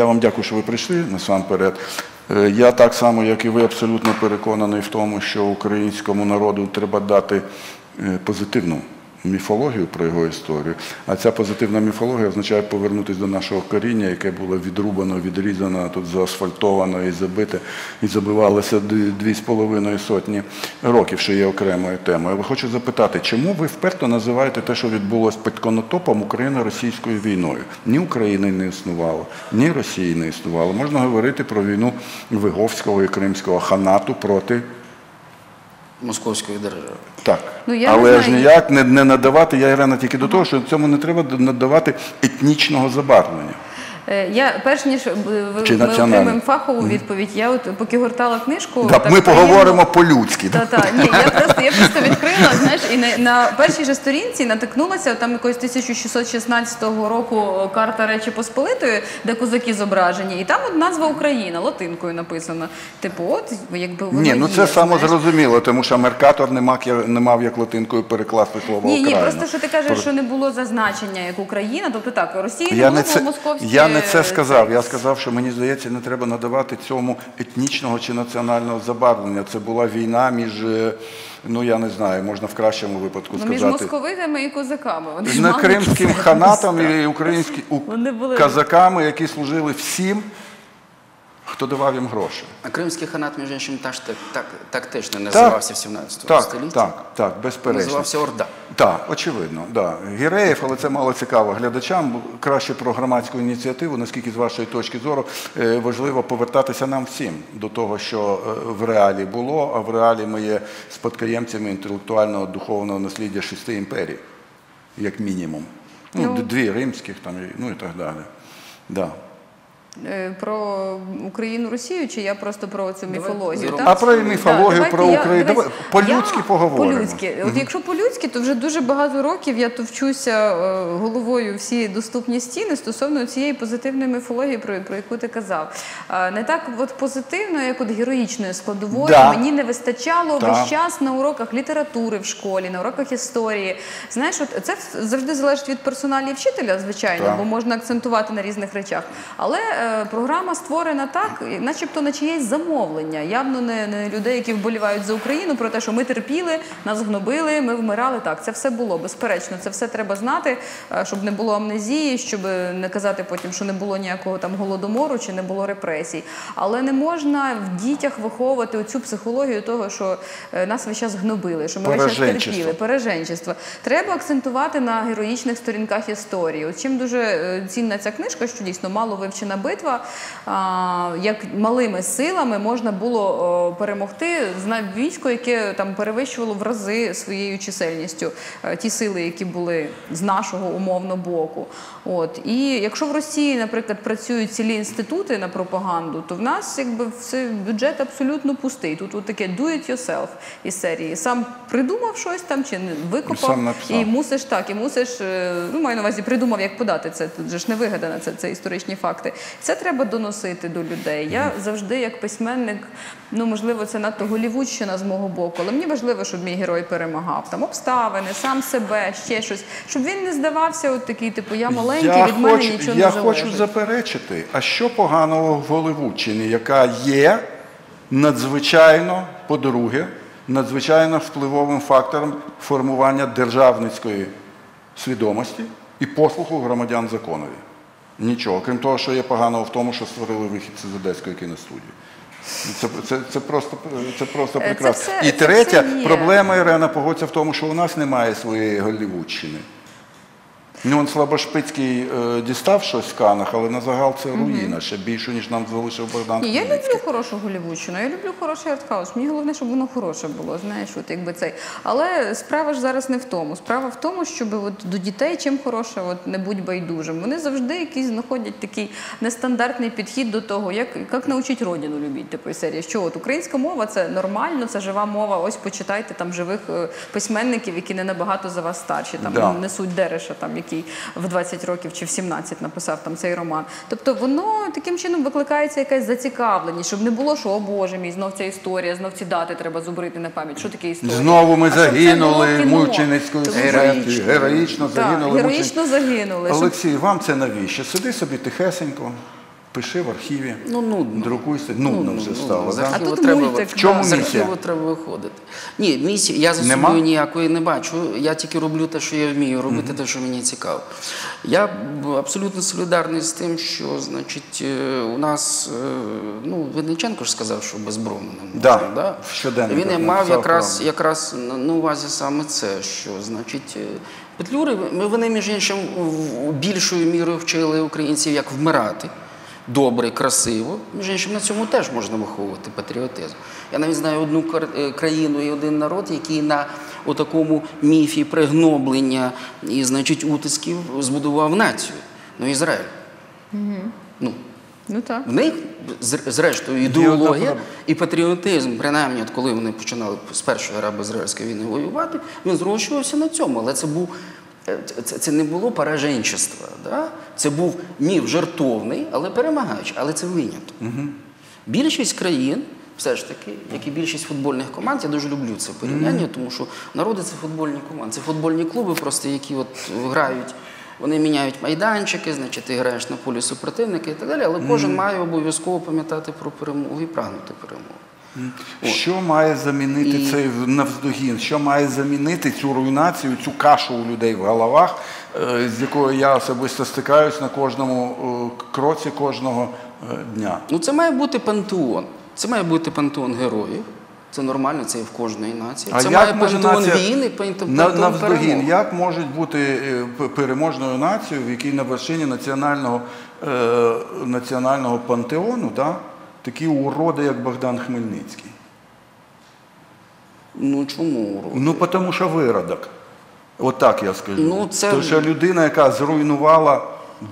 я вам дякую, що ви прийшли насамперед. Е, Я так само, як і ви, абсолютно переконаний в тому, що українському народу треба дати е, позитивну міфологію про його історію. А ця позитивна міфологія означає повернутися до нашого коріння, яке було відрубано, відрізано, тут заасфальтовано і забите, і забивалося дві з половиною сотні років, що є окремою темою. Але хочу запитати, чому ви вперто називаєте те, що відбулося під конотопом Україно-російською війною? Ні України не існувало, ні Росії не існувало. Можна говорити про війну Виговського і Кримського ханату проти. Московської держави. Так, Ну, я не але ж ніяк не, не надавати, я Ірена тільки до того, що цьому не треба надавати етнічного забарвлення. Е, Я перш ніж е, Чи ми отримаємо фахову відповідь, я от поки гортала книжку. Так, так ми приємно- поговоримо по-людськи. Та та ні, я просто я просто відкрила, знаєш, і на, на першій же сторінці натикнулася там якогось 1616 року карта Речі Посполитої, де козаки зображені, і там от назва Україна латинкою написана. Типу, от якби воно Ні, ну це само зрозуміло, тому що Меркатор не мав, не мав як латинкою перекласти слово Ні, ні, просто що ти кажеш, що не було зазначення як Україна, тобто так, Росії не було, це, московські... не це сказав. Я сказав, що мені здається, не треба надавати цьому етнічного чи національного забарвлення. Це була війна між, е, ну я не знаю, можна в кращому випадку Ну, між сказати. московитами і козаками. Вони не кримським ханатом і українські у- Вони були- казаками, які служили всім, хто давав їм гроші. А кримський ханат, між іншим, теж так, так, так теж не називався в 17 так, столітті. Так, так, безперечно. Називався Орда. Так, очевидно, да. Гіреєв, але це мало цікаво глядачам. Краще про громадську ініціативу, наскільки з вашої точки зору е, важливо повертатися нам всім до того, що е, в реалі було, а в реалі ми є спадкоємцями інтелектуального духовного насліддя шести імперій, як мінімум. Ну, Ну. дві римських там, і- ну і так далі. Да. Е, Про Україну Росію, чи я просто про цю міфологію? так? А про міфологію, про Україну. по-людськи поговоримо. По-людськи. От якщо по-людськи, то вже дуже багато років я товчуся е, головою всі доступні стіни стосовно цієї позитивної міфології, про, про яку ти казав. Не так от позитивно, як от героїчної складової. Да. Мені не вистачало весь час на уроках літератури в школі, на уроках історії. Знаєш, от це завжди залежить від персоналі вчителя, звичайно, бо можна акцентувати на різних речах. Але програма створена так, начебто на чиєсь замовлення. Явно не, не людей, які вболівають за Україну, про те, що ми терпіли, нас гнобили, ми вмирали. Так, це все було. Безперечно, це все треба знати, е, щоб не було амнезії, щоб не казати потім, що не було ніякого там голодомору чи не було репресій. Але не можна в дітях виховувати оцю психологію того, що е, нас весь час гнобили, що ми весь час терпіли переженчество. Треба акцентувати на героїчних сторінках історії. От чим дуже е, цінна ця книжка, що дійсно мало вивчена битва, як малими силами можна було перемогти зна- військо, яке там перевищувало в рази своєю чисельністю е, ті сили, які були з нашого умовно боку. От і якщо в Росії, наприклад, працюють цілі інститути на пропаганду, то в нас якби все бюджет абсолютно пустий. Тут от таке do it yourself із серії. Сам придумав щось там чи не викопав Сам і мусиш так, і мусиш, е, ну маю на увазі, придумав, як подати це. Тут же ж не вигадано, це, це історичні факти. Це треба доносити до людей. Я завжди, як письменник, ну можливо, це надто голівудщина з мого боку, але мені важливо, щоб мій герой перемагав. Там обставини, сам себе, ще щось, щоб він не здавався, от такий, типу, я маленький, я від мене хочу, нічого я не залежить. хочу заперечити, а що поганого в Голливудщині, яка є надзвичайно, по-друге, надзвичайно впливовим фактором формування державницької свідомості і послуху громадян законові. Нічого, крім того, що є поганого в тому, що створили вихідці з Одеської кіностудії. Це, це, це просто, це просто прекрасно. це все- І це третя все проблема, Ірена, погодься в тому, що у нас немає своєї Голлівудщини. Ну, он Слабошпицький е, дістав щось в Канах, але на загал це руїна, ще більше, ніж нам залишив Богдан Ні, я Хмельницький. люблю хорошу голівудщину, я люблю хороший артхаус. Мені головне, щоб воно хороше було, знаєш, от якби цей. Але справа ж зараз не в тому. Справа в тому, щоб от до дітей чим хороше, от не будь байдужим. Вони завжди якийсь знаходять такий нестандартний підхід до того, як, як навчити родину любити типу серії. Що от українська мова це нормально, це жива мова. Ось почитайте там живих е, письменників, які не набагато за вас старші. Там Да. несуть Дереша, там який в 20 років чи в 17 написав там цей роман. Тобто воно таким чином викликається якась зацікавленість, щоб не було, що о Боже мій, знов ця історія, знов ці дати треба зубрити на пам'ять. Що таке історія? Знову ми А загинули мученицькою смертю, героїчно загинули. героїчно загинули. Олексій, вам це навіщо? Сиди собі тихесенько, Пиши в архіві, Ну, нудно. друкуйся. Нудно вже стало. з да? А тут треба мультик, В чому з місія? архіву треба виходити. Ні, місії я за Нема? собою ніякої не бачу. Я тільки роблю те, що я вмію, робити те, що мені цікаво. Я абсолютно солідарний з тим, що значить е, у нас е, ну Винниченко ж сказав, що безброму не Да, в щоденниках Він і мав якраз, якраз на, увазі саме це, що значить. е, Петлюри, ми вони між іншим більшою мірою вчили українців, як вмирати добре, красиво. Між іншим, на цьому теж можна виховувати патріотизм. Я навіть знаю одну е, країну і один народ, який на такому міфі пригноблення і, значить, утисків збудував націю. Ну, Ізраїль. Ну, Ну так. в них, зрештою, ідеологія і патріотизм, принаймні, от коли вони починали з першої арабо-ізраїльської війни воювати, він зрощувався на цьому. Але це був це, це не було пораженчество. Да? Це був міф жертовний, але перемагаючий. Але це виняток. Більшість країн, все ж таки, як і більшість футбольних команд, я дуже люблю це порівняння, тому що народи це футбольні команди. Це футбольні клуби, просто які от грають. Вони міняють майданчики, значить, ти граєш на полі супротивника і так далі, але кожен має обов'язково пам'ятати про перемогу і прагнути перемоги. Що має замінити І- цей навздогін? Що має замінити цю руйнацію, цю кашу у людей в головах, е, з якою я особисто стикаюсь на кожному е, кроці кожного е, дня? Ну, це має бути пантеон. Це має бути пантеон героїв. Це нормально, це є в кожної нації. це має пантеон війни, пантеон на, навздогін, як може бути переможною нацією, в якій на вершині національного, е, національного пантеону да, такі уроди, як Богдан Хмельницький? Ну чому уроди? Ну, тому що виродок. Отак я скажу. Ну, це- Тому що людина, яка зруйнувала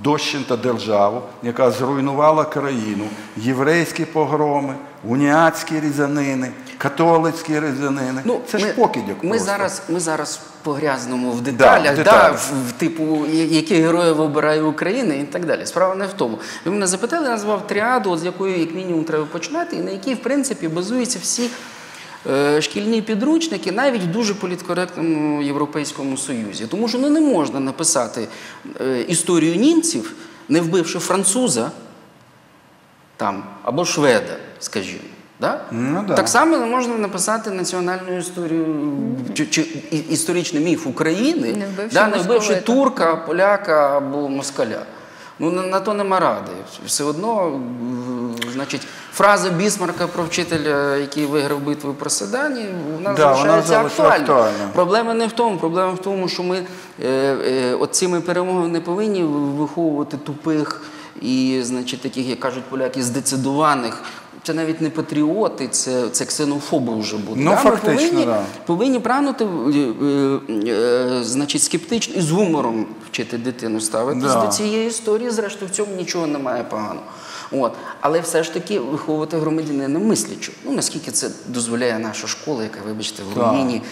дощента державу, яка зруйнувала країну, єврейські погроми, уніатські різанини, католицькі різанини. це ж покидьок. Ми просто. зараз, ми зараз погрязнемо в деталях, в да, в, в типу, які герої вибирає Україна і так далі. Справа не в тому. Ви мене запитали, я назвав тріаду, з якої як мінімум треба починати, і на якій, в принципі, базуються всі е, шкільні підручники, навіть в дуже політкоректному Європейському Союзі. Тому що ну, не можна написати е, історію німців, не вбивши француза там, або шведа, скажімо. Да? Ну, да. Так само можна написати національну історію чи, чи історичний міф України, Не вбивши да, не вбивши турка, поляка або москаля. Ну на, на то нема ради. Все одно, значить, фраза Бісмарка про вчителя, який виграв битву про Седані, вона Да, залишається актуальною. Проблема не в тому. Проблема в тому, що ми е, е, от цими перемогами не повинні виховувати тупих і, значить, таких, як кажуть поляки, здецидованих. Це навіть не патріоти, це, це ксенофоби вже будуть. Ну, Да, ми фактично, повинні, да. повинні прагнути, е, е, е, значить, скептично і з гумором вчити дитину ставитись Да. до цієї історії. Зрештою, в цьому нічого немає поганого. От. Але все ж таки виховувати громадянина мислячу. Ну, наскільки це дозволяє наша школа, яка, вибачте, в руїні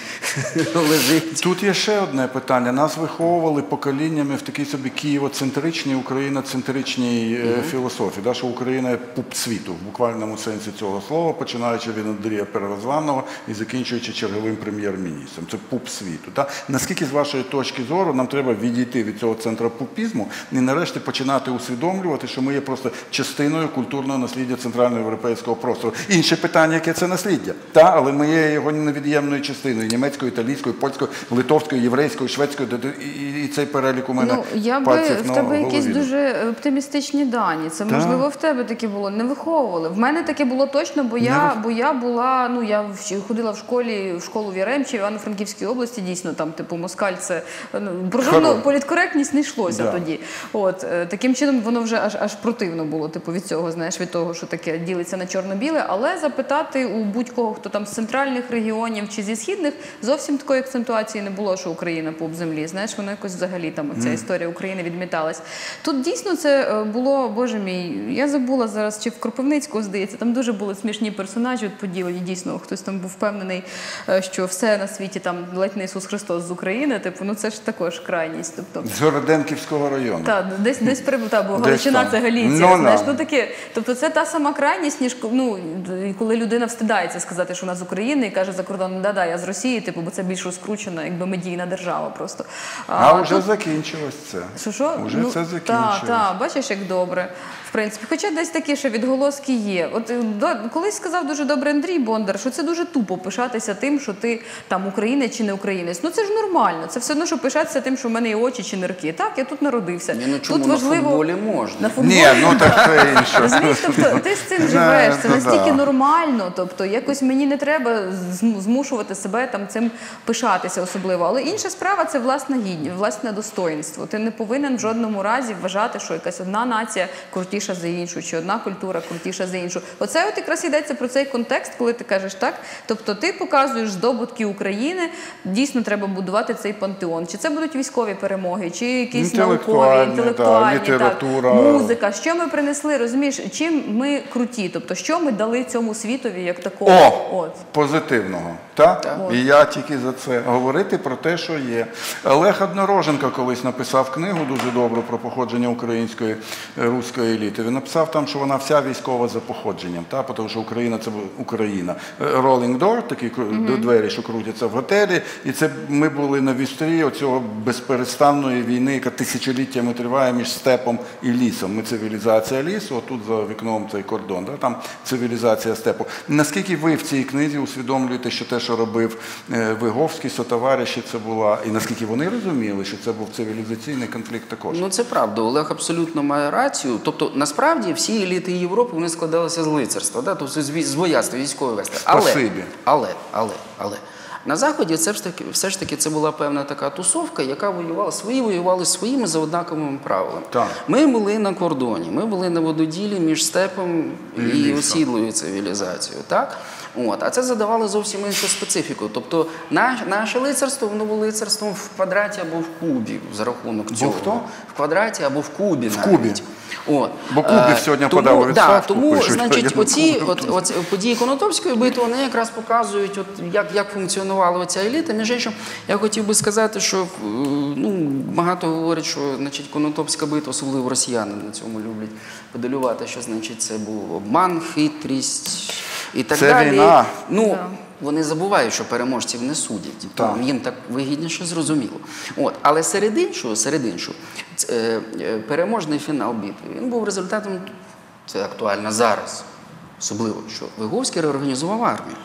лежить. Тут є ще одне питання. Нас виховували поколіннями в такій собі києвоцентричній, україноцентричній е, філософії, да, що Україна пуп світу в буквальному сенсі цього слова, починаючи від Андрія Перевозваного і закінчуючи черговим прем'єр-міністром. Це пуп світу. Да? Наскільки з вашої точки зору нам треба відійти від цього центру пупізму і нарешті починати усвідомлювати, що ми є просто частиною культурного насліддя центральноєвропейського простору. Інше питання, яке це насліддя, та але ми є його невід'ємною частиною польської, литовської, єврейської, шведської, де- де- і, цей перелік у мене Ну, я би в тебе якісь дуже оптимістичні дані. Це можливо в тебе таке було. Не виховували. В мене таке було точно, бо я, вих- бо я була. Ну я ходила в школі в школу в Яремчі, в Івано-Франківській області. Дійсно, там, типу, москаль, це ну, про жодну політкоректність не йшлося Да. тоді. От е, таким чином воно вже аж аж противно було. Типу від цього, знаєш, від того, що таке ділиться на чорно-біле. Але запитати у будь-кого, хто там з центральних регіонів чи зі східних, зовсім такої акцентуації не було, що Україна пуп землі. Знаєш, воно якось взагалі там оця історія України відміталась. Тут дійсно це е, було, боже мій, я забула зараз, чи в Кропивницького здається, там дуже були смішні персонажі от поділені. Дійсно, хтось там був впевнений, е, що все на світі там ледь не Ісус Христос з України. Типу, ну це ж також крайність. Тобто З Городенківського району. та десь десь прибув, та, бо Галичина це Галіція. Ну, знаєш, ну таке. Тобто це та сама крайність, ніж ну, коли людина встидається сказати, що вона з України і каже за кордоном, да-да, я з Росії, типу, бо це більш розкручена, якби медійна держава просто. А вже тут- закінчилось це. що що? Уже Ну, це закінчилось. так, бачиш, як добре. В принципі, хоча десь такі ще відголоски є. От е, до, колись сказав дуже добре Андрій Бондар, що це дуже тупо пишатися тим, що ти там українець чи не українець. Ну це ж нормально. Це все одно, що пишатися тим, що в мене є очі чи нирки. Так, я тут народився. Ні, ну чому тут на важливо футболі можна? на футболі. Ні, ну так Розумієш, тобто ти з цим живеш, це настільки нормально. Тобто, якось мені не треба змушувати себе там цим пишатися особливо. Але інша справа це власна гідність, власне достоїнство. Ти не повинен в жодному разі вважати, що якась одна нація крутіша за іншу, чи одна культура крутіша за іншу. Оце от якраз йдеться про цей контекст, коли ти кажеш так. Тобто ти показуєш здобутки України, дійсно треба будувати цей пантеон. Чи це будуть військові перемоги, чи якісь наукові, Інтелектуальні, інтелектуальні, так, музика. Що ми принесли? Розумієш, чим ми круті? Тобто, що ми дали цьому світові як такому? О, От. позитивного. Так? І я тільки за це говорити про те, що є. Олег Однороженко колись написав книгу дуже добру про походження української е, руської еліти. Він написав там, що вона вся військова за походженням, та? тому що Україна це Україна. Е, Rolling Door, такі кру- двері, що крутяться в готелі. І це ми були на вістрі оцього безперестанної війни, яка тисячоліттями триває між степом і лісом. Ми цивілізація лісу, отут за вікном цей кордон, да? там цивілізація степу. Наскільки ви в цій книзі усвідомлюєте, що те, що робив е, Виговський, сотовариші, це була, і наскільки вони розуміли, що це був цивілізаційний конфлікт також? Ну це правда. Олег абсолютно має рацію. Тобто, насправді всі еліти Європи вони складалися з лицарства, да? тобто з, вояцтва, військової вести. Але, але, але, але. На Заході це ж таки, все ж таки це була певна така тусовка, яка воювала, свої воювали своїми за однаковими правилами. Так. Ми були на кордоні, ми були на вододілі між степом і, і осідлою цивілізацією. Так? От. А це задавало зовсім іншу специфіку. Тобто наш, наше лицарство воно було лицарством в квадраті або в кубі за рахунок цього. хто? В квадраті або в кубі. В кубі. От. Бо Кубів Е, сьогодні тому, подав у да, тому, пишуть, значить, оці от, от, події Конотопської битви вони якраз показують, от, як, як функціонувала оця еліта. Між іншим, я хотів би сказати, що е, ну, багато говорять, що значить, Конотопська битва, особливо росіяни на цьому люблять подалювати, що значить, це був обман, хитрість і так Це далі. війна. Ну, Да. вони забувають, що переможців не судять. Так. Їм так вигідніше, зрозуміло. От. Але серед іншого, серед іншого, е, е, переможний фінал битви він був результатом, це актуально зараз, особливо, що Виговський реорганізував армію.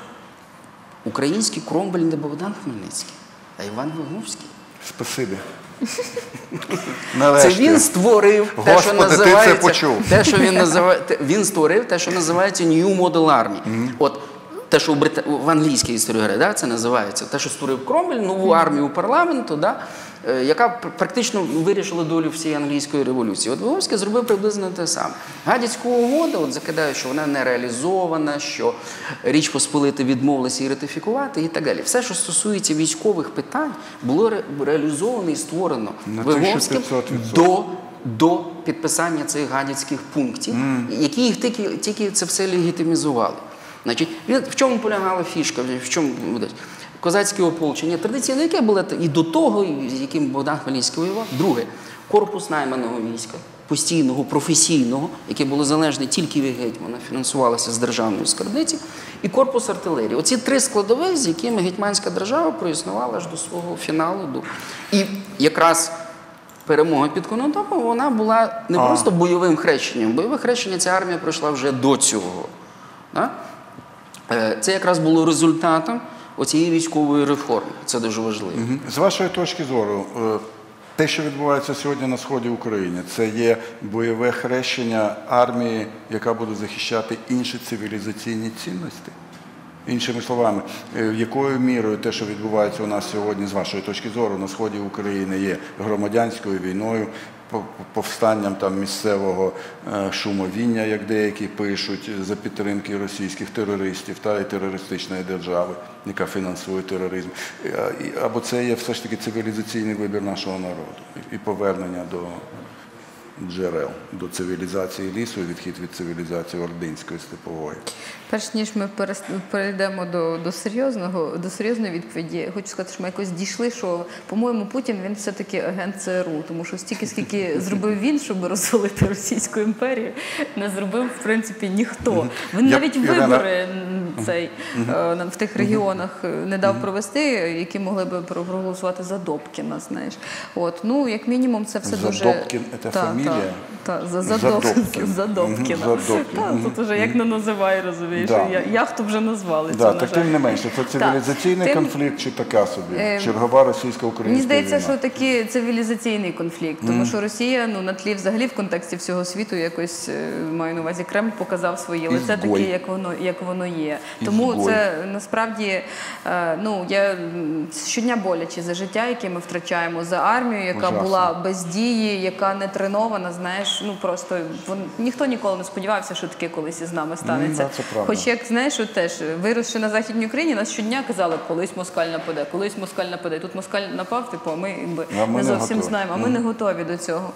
Український Кромвель не Богдан Хмельницький, а Іван Виговський. Спасибі. Це він створив те, що Господи, ти це називається почув. те, що він називає він створив те, що називається New Model Army. От те, що в, Брита... в англійській історії да, це називається, те, що створив Кромвель, нову армію парламенту, да, яка практично вирішила долю всієї англійської революції. От Виговський зробив приблизно те саме. Гадяцька угода, от закидає, що вона не реалізована, що Річ Посполита відмовилася її ратифікувати і так далі. Все, що стосується військових питань, було ре- реалізовано і створено Виговським 1500%. до, до підписання цих гадяцьких пунктів, які їх тільки, тільки це все легітимізували. Значить, в чому полягала фішка? В чому? Козацьке ополчення традиційно, яке було і до того, і з яким Богдан Хмельницький воював. Друге, корпус найманого війська, постійного, професійного, яке було залежне тільки від гетьмана, фінансувалося з державної скарбниці, і корпус артилерії. Оці три складові, з якими гетьманська держава проіснувала аж до свого фіналу. До... І якраз перемога під Конотопом, вона була не просто бойовим хрещенням. Бойове хрещення ця армія пройшла вже до цього. Е, Це якраз було результатом оцієї військової реформи. Це дуже важливо. З вашої точки зору, е, те, що відбувається сьогодні на сході України, це є бойове хрещення армії, яка буде захищати інші цивілізаційні цінності. Іншими словами, е, якою мірою те, що відбувається у нас сьогодні, з вашої точки зору, на сході України, є громадянською війною, повстанням там місцевого е, шумовіння, як деякі пишуть, за підтримки російських терористів та і терористичної держави, яка фінансує тероризм. Е, Або це є все ж таки цивілізаційний вибір нашого народу і- повернення до, джерел до цивілізації лісу відхід від цивілізації ординської степової. Перш ніж ми перейдемо до, до серйозного до серйозної відповіді, хочу сказати, що ми якось дійшли, що по-моєму Путін він все-таки агент ЦРУ, тому що стільки, скільки зробив він, щоб розвалити Російську імперію, не зробив в принципі ніхто. Він навіть вибори цей е, на- в тих регіонах е, не дав провести, які могли би проголосувати за Добкіна. Знаєш, от ну як мінімум, це все дуже Задобкін – це фамілія? Та, та, за, за, Задобкін. Доб- за Добкіна. Мгм, Задобкін. Та, тут уже як не називай, розумієш. Да. Я, яхту вже назвали. Да, так тим не менше, це цивілізаційний конфлікт чи така собі? Е, Чергова російсько-українська Мені здається, що такий цивілізаційний конфлікт, тому що Росія ну на тлі взагалі в контексті всього світу якось е, маю на увазі Кремль показав своє лице таке, як воно як воно є. Тому Ізгой. це насправді е, ну я щодня боляче за життя, яке ми втрачаємо, за армію, яка Ужасно. була без дії, яка не тренована. Знаєш, ну просто вон, ніхто ніколи не сподівався, що таке колись із нами станеться. да. Хоч як знаєш, от теж виросши на західній Україні, нас щодня казали, колись москаль нападе, колись москаль нападе. Тут москаль напав, типу, а ми якби А ми не не зовсім готові. знаємо, а ми не готові до цього.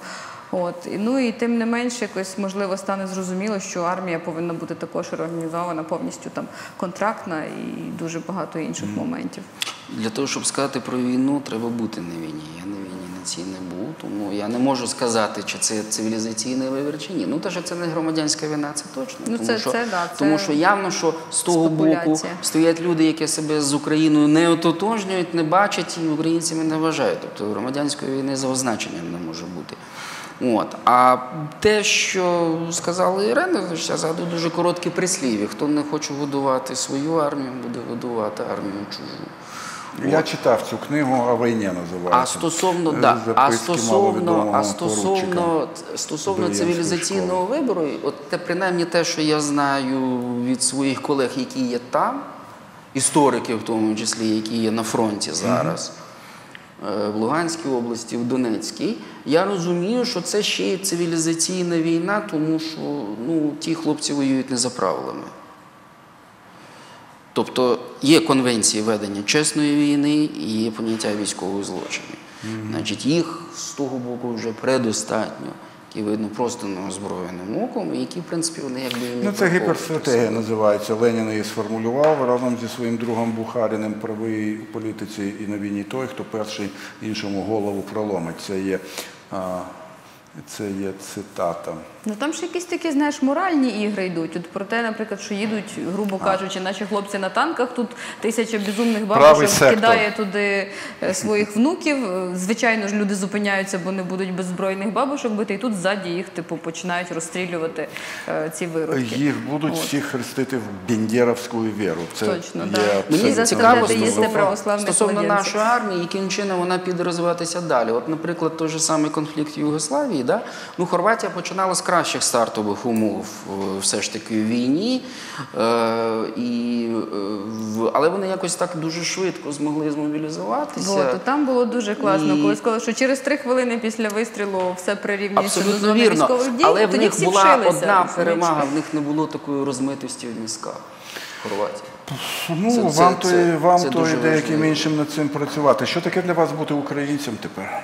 От І, ну і тим не менше, якось можливо стане зрозуміло, що армія повинна бути також організована повністю там контрактна і дуже багато інших моментів. Для того, щоб сказати про війну, треба бути на війні. Я на війні цій не був, тому я не можу сказати, чи це цивілізаційний вибір, чи ні. Ну, те, що це не громадянська війна, це точно. Ну, тому, це- що, це да, тому що явно, що з того боку стоять люди, які себе з Україною не ототожнюють, не бачать і українцями не вважають. Тобто громадянської війни за означенням не може бути. От. А те, що сказала Ірина, я згадую дуже коротке прислів'я. Хто не хоче годувати свою армію, буде годувати армію чужу. Я читав цю книгу «О війні» називається. А стосовно, Е, да, а стосовно, а стосовно, стосовно цивілізаційного вибору, от те, принаймні те, що я знаю від своїх колег, які є там, істориків в тому числі, які є на фронті зараз, е, в Луганській області, в Донецькій, я розумію, що це ще й цивілізаційна війна, тому що ну, ті хлопці воюють не за правилами. Тобто є конвенції ведення чесної війни і є поняття військових злочинів. Значить, їх з того боку вже предостатньо, які видно просто неозброєним оком, і які, в принципі, вони якби не Ну, це гіперстратегія називається. Ленін її сформулював разом зі своїм другом Бухаріним правий у політиці і на війні той, хто перший іншому голову проломить. Це є, а, це є цитата. Ну там ще якісь такі, знаєш, моральні ігри йдуть. От про те, наприклад, що їдуть, грубо кажучи, наші хлопці на танках, тут тисяча безумних бабушок кидає туди е, своїх внуків. Звичайно ж, люди зупиняються, бо не будуть беззбройних бабушок бити, і тут ззаді їх типу починають розстрілювати е, ці виродки. Їх будуть От. всіх хрестити в бендєровську віру. Це Точно, абсолютно Мені православних стосовно нашої армії, яким чином вона піде розвиватися далі. От, наприклад, той же самий конфлікт в Югославії, да? ну, Хорватія починала з кращих стартових умов е, все ж таки в війні, е, і, е, але вони якось так дуже швидко змогли змобілізуватися. От, то там було дуже класно, І- коли сказали, що через три хвилини після вистрілу все прирівнюється до зони вірно. військових дій. Але в них всі була вшилися, одна перемага, в них не було такої розмитості в мізках. Хорватії. Ну, Це- вам це- то, це- вам це то і деяким важливо. іншим над цим працювати. Що таке для вас бути українцем тепер?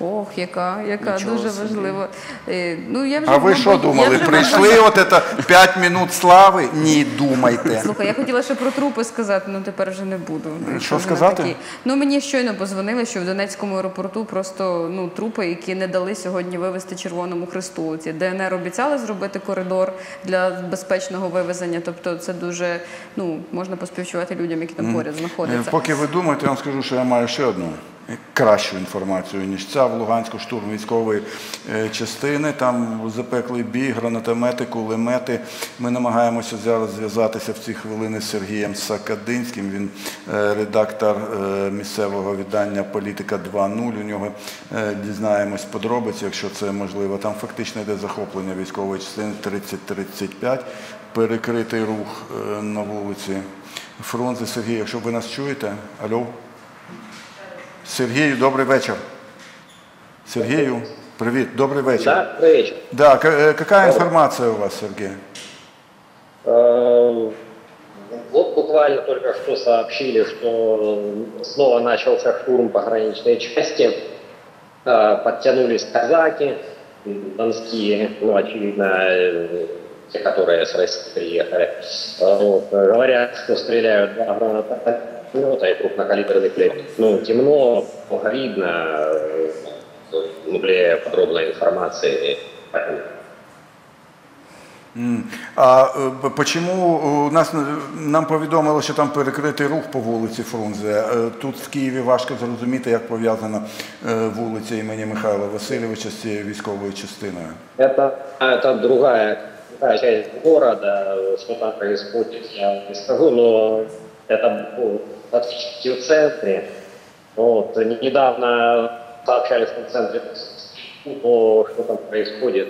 Ох, яка, яка Нічого дуже собі. важлива. Е, Ну, я вже, А ви що я думали? вже, Прийшли от це 5 минут слави? Ні, думайте. Слухай, я хотіла ще про трупи сказати, ну тепер вже не буду. Що Вони сказати? такі. Ну мені щойно позвонили, що в Донецькому аеропорту просто ну трупи, які не дали сьогодні вивезти Червоному Христу. Ці ДНР обіцяли зробити коридор для безпечного вивезення. Тобто, це дуже ну можна поспівчувати людям, які там поряд Е, знаходяться. Поки ви думаєте, я вам скажу, що я маю ще одну е, кращу інформацію, ніж ця в Луганську штурм військової е, частини. Там запеклий бій, гранатомети, кулемети. Ми намагаємося зараз зв'язатися в ці хвилини з Сергієм Сакадинським. Він е, редактор е, місцевого віддання Політика 2.0. У нього дізнаємось подробиці, якщо це можливо. Там фактично йде захоплення військової частини 30-35, перекритий рух на вулиці. Фрунзе Сергій, якщо ви нас чуєте, алло. Сергію, добрий вечір. Сергію, привіт, добрий вечір. Да, добрый вечер. Да, к- э, какая информация у вас, Сергей? Э, Вот буквально только что сообщили, что снова начался штурм пограничной части. Э, Подтянулись казаки, донские, ну, очевидно, э, те, которые с России приехали, э, вот, э, говорят, что стреляют два гранатомета и крупнокалиберный пулемет. Ну, темно, плохо видно, э, ну, более подробной информации. поэтому М. А е, п- почему у нас е, нам повідомили, що там перекритий рух по вулиці Фрунзе. Е, Тут в Києві важко зрозуміти, як пов'язана е, вулиця імені Михайла Васильовича з цією військовою частиною. Это, это другая, другая часть города, что там происходит, я не скажу, но это ну, фактически в центре. Вот, недавно сообщали, в центре, но что там происходит,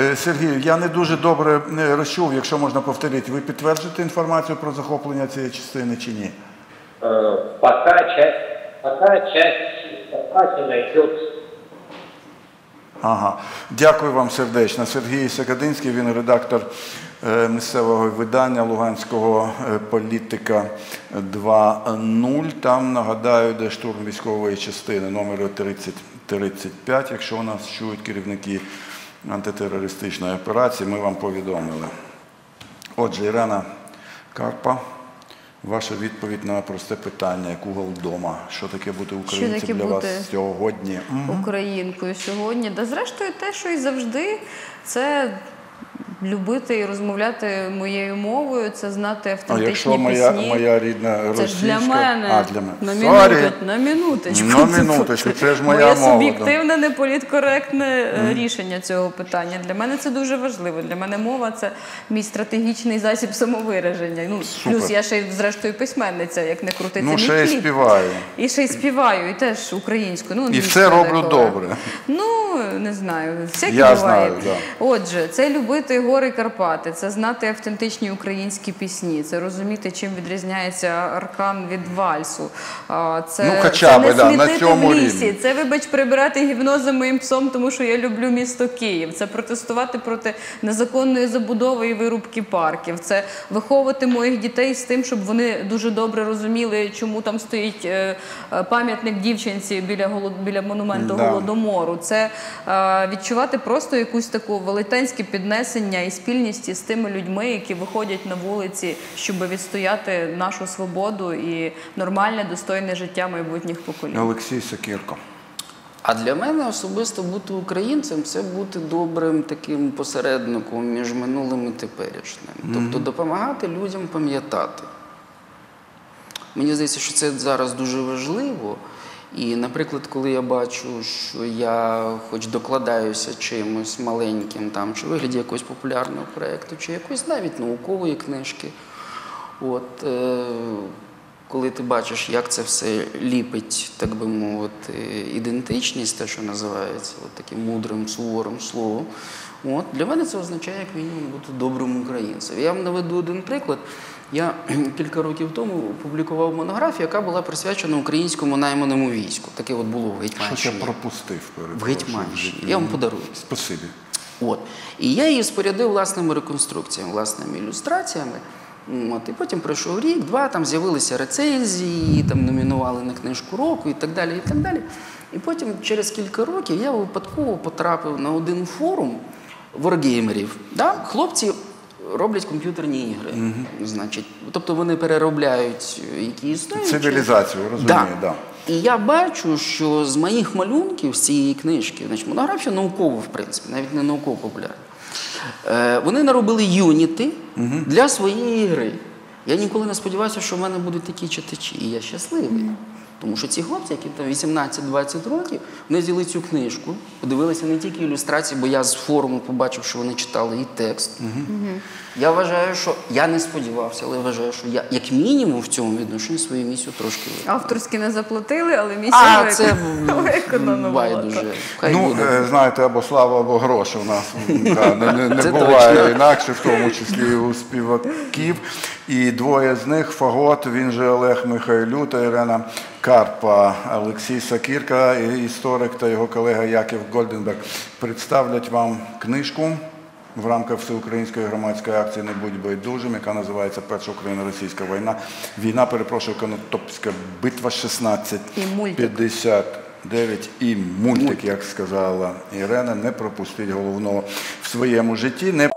Е, Сергію, я не дуже добре е, розчув, якщо можна повторити. Ви підтверджуєте інформацію про захоплення цієї частини чи ні? Э, пока часть, пока часть идет Ага. Дякую вам сердечно. Сергій Сакадинський, він редактор е, місцевого видання Луганського е, політика 2.0. Там нагадаю, де штурм військової частини номер 3035, якщо у нас чують керівники антитерористичної операції, ми вам повідомили. Отже, Ірена Карпа, ваша відповідь на просте питання, як угол вдома. Що таке бути українцем таке для бути? вас сьогодні? Українкою сьогодні. Да, зрештою, те, що і завжди, це любити і розмовляти моєю мовою, це знати А автентичні якщо моя, пісні. моя рідна Це ж для мене. А, для мене. На, минуту, на минуточку. На минуточку, це ж моя Моє суб'єктивне, неполіткоректне е, рішення цього питання. Для мене це дуже важливо. Для мене мова це мій стратегічний засіб самовираження. Ну, Супер. плюс я ще й зрештою письменниця, як не крути, це Ну, мій ще й співаю. І ще й співаю, і теж українською. Ну, І все роблю добре. Ну, не знаю, всяке Я буває. знаю, да. Отже, це любити гори Карпати, це знати автентичні українські пісні, це розуміти, чим відрізняється аркан від вальсу. Це, Ну, хоча це не да, на цьому в лісі, рівні. це, вибач, прибирати гівно за моїм псом, тому що я люблю місто Київ. Це протестувати проти незаконної забудови і вирубки парків. Це виховувати моїх дітей з тим, щоб вони дуже добре розуміли, чому там стоїть е, е, пам'ятник дівчинці біля голод... біля монументу Да. голодомору. Це е, відчувати просто якусь таку велетенське піднесення і спільність із тими людьми, які виходять на вулиці, щоб відстояти нашу свободу і нормальне, достойне життя майбутніх поколінь. Олексій Сокірко. А для мене особисто бути українцем це бути добрим таким посередником між минулим і теперішнім. Тобто допомагати людям пам'ятати. Мені здається, що це зараз дуже важливо. І, наприклад, коли я бачу, що я хоч докладаюся чимось маленьким, там, чи вигляді якогось популярного проєкту, чи якоїсь навіть наукової книжки, от, е, коли ти бачиш, як це все ліпить, так би мовити, ідентичність, те, що називається от таким мудрим, суворим словом, от, для мене це означає, як мінімум, бути добрим українцем. Я вам наведу один приклад. Я кілька років тому публікував монографію, яка була присвячена українському найманому війську. Таке от було в Щось я Гетьманщині. пропустив. В Гетьманщині. Я вам подарую. Спасибі. От. І я її спорядив власними реконструкціями, власними ілюстраціями. От, і потім пройшов рік, два, там з'явилися рецензії, там номінували на книжку року і так далі. І так далі. І потім, через кілька років, я випадково потрапив на один форум воргеймерів. Да? Хлопці роблять комп'ютерні ігри. Значить, тобто вони переробляють е, які існують. Цивілізацію, розумію, да. І я бачу, що з моїх малюнків з цієї книжки, значить, монографія наукова, в принципі, навіть не науково популярна. Е, вони наробили юніти для своєї гри. Я ніколи не сподівався, що в мене будуть такі читачі. І я щасливий. Тому що ці хлопці, які там 18-20 років, вони взяли цю книжку, подивилися не тільки ілюстрації, бо я з форуму побачив, що вони читали і текст. Я вважаю, що я не сподівався, але вважаю, що я, як мінімум, в цьому відношенні свою місію трошки виконав. Авторські не заплатили, але місія А, виконана. це виконано байдуже. Хай ну, буде. е, знаєте, або слава, або гроші у нас не, не, не буває точно. інакше, в тому числі у співаків. І двоє з них Фагот, він же Олег Михайлю та Ірена Карпа, Олексій Сакірка, історик та його колега Яків Гольденберг представлять вам книжку. В рамках всеукраїнської громадської акції Не будь байдужим, яка називається Перша Україно-російська війна. Війна, перепрошую, Конотопська битва 16. І мультик. 50 9 і мультик, як сказала Ірена, не пропустить головного в своєму житті. Не